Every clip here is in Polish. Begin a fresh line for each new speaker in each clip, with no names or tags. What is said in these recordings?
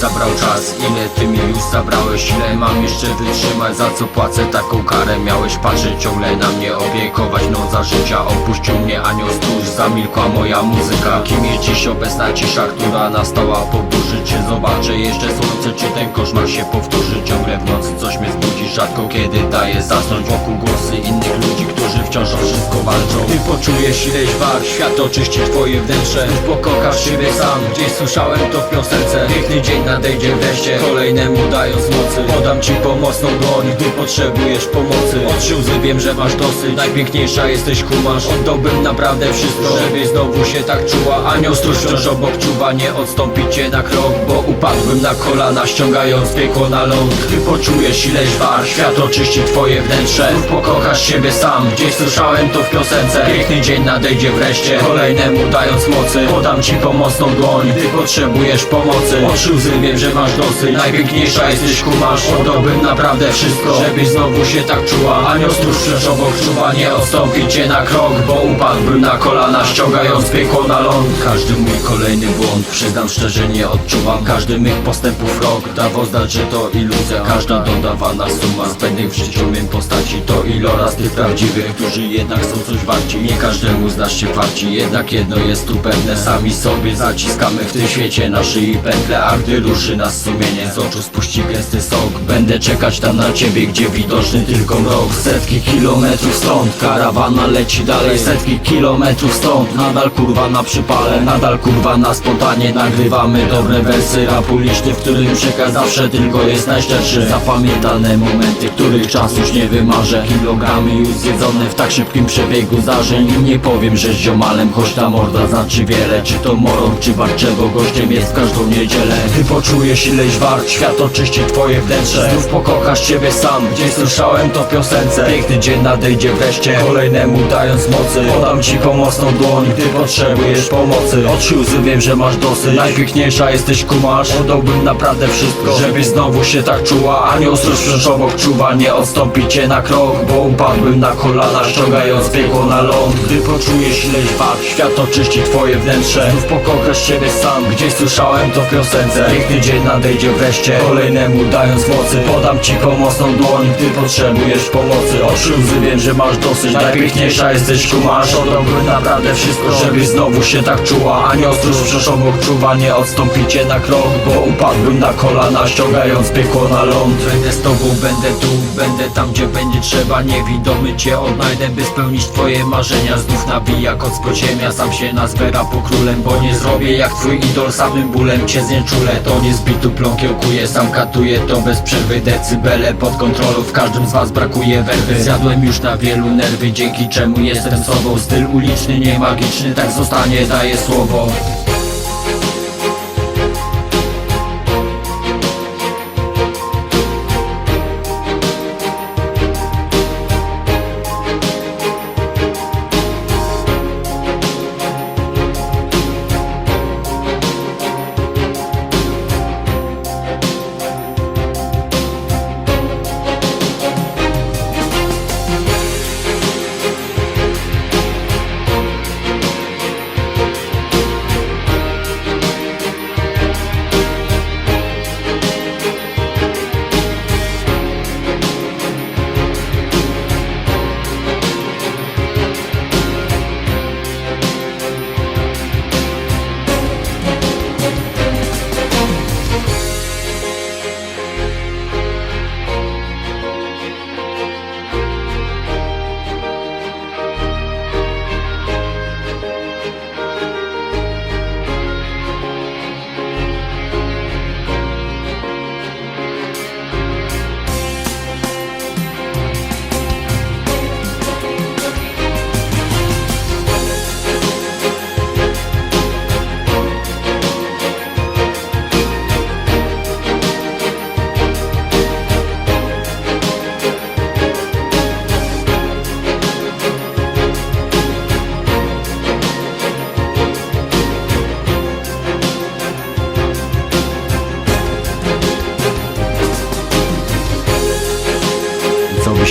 zabrał czas. Ile ty mi już zabrałeś, ile mam jeszcze wytrzymać? Za co płacę taką karę? Miałeś patrzeć ciągle na mnie, opiekować noc za życia. Opuścił mnie anioł stróż, zamilkła moja muzyka. Kim jest dziś obecna? Cisza, która nastała po burzy Czy zobaczę jeszcze słońce, czy ten koszmar się powtórzy. Ciągle w nocy coś mnie zbudzi, rzadko kiedy daje zasnąć Wokół głosy innych ludzi, którzy wciąż o wszystko walczą. Ty poczujesz ileś war, świat oczyści twoje wnętrze. Znów pokochasz siebie sam, gdzieś słyszałem to w piosence. Piękny dzień nadejdzie wreszcie, kolejnemu dając mocy. Podam ci pomocną dłoń, gdy potrzebujesz pomocy. Od łzy wiem, że masz dosyć, najpiękniejsza jesteś kumasz. Oddałbym naprawdę wszystko, żebyś znowu się tak czuła. Anioł stróż wciąż obok czuwa, nie odstąpić cię na krok Bo upadłbym na kolana, ściągając piekło na ląd. Gdy poczujesz ileś war, świat oczyści twoje wnętrze. Znów pokochasz siebie sam, gdzieś słyszałem to w piosence. Piękny dzień nadejdzie wreszcie, kolejnemu dając mocy. Podam ci pomocną dłoń, gdy potrzebujesz pomocy. Od łzy wiem, że masz dosyć, najpiękniejsza jesteś kumasz Oddałbym naprawdę wszystko, żebyś znowu się tak czuła. Anioł stróż wciąż obok czuwa, nie odstąpić cię na krok Bo upadłbym na kolana, ściągając piekło na ląd. Każdy mój kolejny błąd, przyznam szczerze nie odczuwam. Każdy mych postępów rok, dawał znać, że to iluzja. Każda dodawana suma zbędnych w życiu postaci To iloraz tych prawdziwych, którzy jednak są coś warci. Nie każdemu znasz się warci, jednak jedno jest tu pewne. Sami sobie zaciskamy w tym świecie na szyi pętle A gdy ruszy nas sumienie, z oczu spuści gęsty sok. Będę czekać tam na ciebie, gdzie widoczny tylko mrok. Setki kilometrów stąd, karawana leci dalej. Setki kilometrów stąd, nadal kurwa na przypale. Nadal kurwa na spontanie nagrywamy dobre wersy Rapu liczny, w którym przekaz zawsze tylko jest najszczerszy Zapamiętane momenty, których czas już nie wymarzę Kilogramy już zjedzone w tak szybkim przebiegu zdarzeń. I nie powiem, że z ziomalem, choć ta morda znaczy wiele. Czy to moron, czy barczego, gościem jest w każdą niedzielę poczujesz ileś wart, świat oczyści twoje wnętrze. Znów pokochasz siebie sam, gdzieś słyszałem to w piosence. Piękny dzień nadejdzie wreszcie, kolejnemu dając mocy. Podam ci pomocną dłoń, gdy potrzebujesz pomocy. Sił łzy wiem, że masz dosyć, najpiękniejsza jesteś kumasz Oddałbym naprawdę wszystko, żebyś znowu się tak czuła. Anioł wciąż obok czuwa, nie odstąpi cię na krok Bo upadłbym na kolana, ściągając piekło na ląd. Gdy poczujesz ileś wart, świat oczyści twoje wnętrze. Znów pokochasz siebie sam, gdzieś słyszałem to w piosence Piękny dzień nadejdzie wreszcie, kolejnemu dając mocy. Podam ci pomocną dłoń, gdy potrzebujesz pomocy. Sił łzy wiem, że masz dosyć, najpiękniejsza jesteś kumasz Oddałbym naprawdę wszystko, żebyś znowu się tak czuła. Anioł stróż wciąż obok czuwa, nie odstąpi cię na krok Bo upadłbym na kolana, ściągając piekło na ląd. Będę z tobą, będę tu, będę tam gdzie będzie trzeba. Niewidomy cię odnajdę, by spełnić twoje marzenia. Znów nabija koc podziemia, sam się nazwę rapu królem Bo nie zrobię jak twój idol, samym bólem cię znieczulę To nie z bitu plon kiełkuję, sam katuję to bez przerwy Decybele pod kontrolą, w każdym z was brakuje werwy. Zjadłem już na wielu nerwy, dzięki czemu jestem sobą. Styl uliczny, nie magiczny, tak zostanie, daję słowo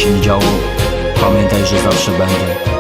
nie działo, pamiętaj, że zawsze będę